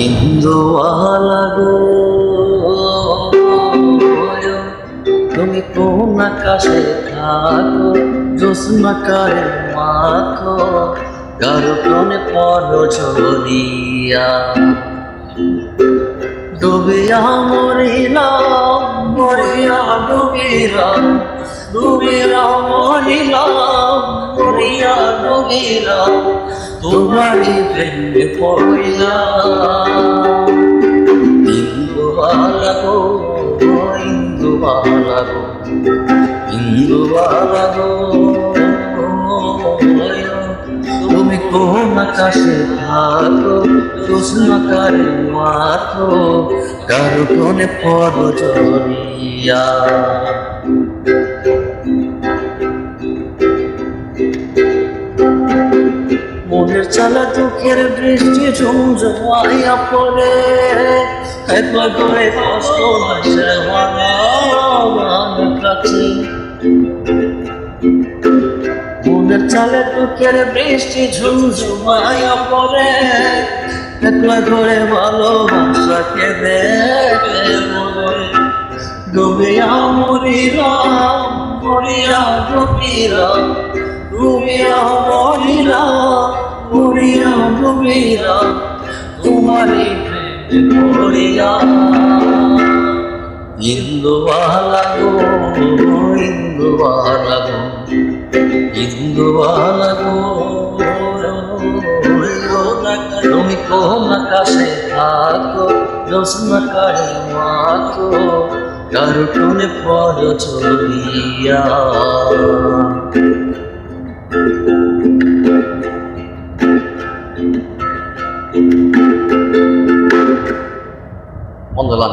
ইন্দুয়ালা গো তুমি কোন আকাশে থাকো জোসনাকারে মাখো, কারও কোনে পড়ো ঝরিয়া ডুবিয়া মরিলাম, মরিয়া ডুবিলাম ডুবিয়া মরিলাম মরিয়া ডুবিলাম তোমারই প্রেমে পড়িলাম ইন্দুবালা গো ইন্দুবালা গো ইন্দুবালা গো তুমি কোন আকাশে থাকো জোসনাকারে মাথো, কারও কোনে পর জড়িয়া। চালা দুঃখের বৃষ্টি ঝুমঝুমাইয়া পড়ে। একবার করে কষ্ট কাছে মনের চালে দুঃখের বৃষ্টি ঝুমঝুমাইয়া পড়ে। একলা করে ভালোবাসাকে দেখে বলে ডুবিয়া মরিলাম, মরিয়া ডুবিলাম ডুবিয়া তোমারই প্রেমে পড়িয়া ইন্দুবালা গো ইন্দুবালা গো ইন্দুবালা গো তুমি কোন আকাশে থাকো জোসনা কারে মাখো, কারও কোনে পড়ো চলিয়া anılan